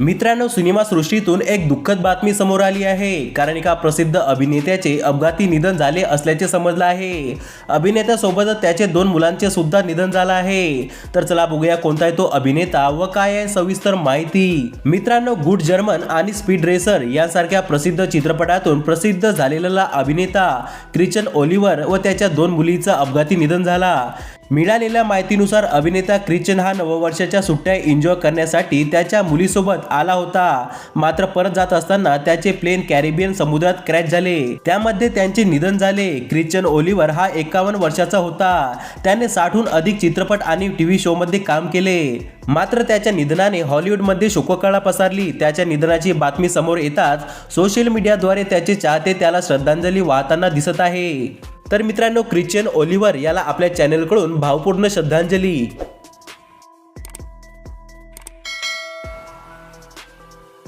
मित्रांनो सिनेमासृष्टीतून एक दुःखद बातमी समोर आली आहे. कारण एका प्रसिद्ध अभिनेत्याचे अपघाती निधन झाले असल्याचे समजलं आहे. अभिनेत्यासोबतच त्याचे दोन मुलांचे सुद्धा निधन झालं आहे. तर चला बघूया कोणता आहे तो अभिनेता व काय आहे सविस्तर माहिती. मित्रांनो गुड जर्मन आणि स्पीड रेसर यांसारख्या प्रसिद्ध चित्रपटातून प्रसिद्ध झालेला अभिनेता क्रिचन ओलिव्हर व त्याच्या दोन मुलीचा अपघाती निधन झाला. मिळालेल्या माहितीनुसार अभिनेता क्रिश्चन हा नववर्षाच्या सुट्ट्या एन्जॉय करण्यासाठी त्याच्या मुलीसोबत आला होता. मात्र परत जात असताना त्याचे प्लेन कॅरिबियन समुद्रात क्रॅश झाले. त्यामध्ये त्यांचे निधन झाले. क्रिश्चन ओलिव्हर हा एकावन्न वर्षाचा होता. त्याने साठहून अधिक चित्रपट आणि टीव्ही व्ही शोमध्ये काम केले. मात्र त्याच्या निधनाने हॉलिवूडमध्ये शोककळा पसरली. त्याच्या निधनाची बातमी समोर येताच सोशल मीडियाद्वारे त्याचे चाहते त्याला श्रद्धांजली वाहताना दिसत आहे. तर मित्रांनो क्रिश्चियन ओलिव्हर याला आपल्या चॅनलकडून भावपूर्ण श्रद्धांजली.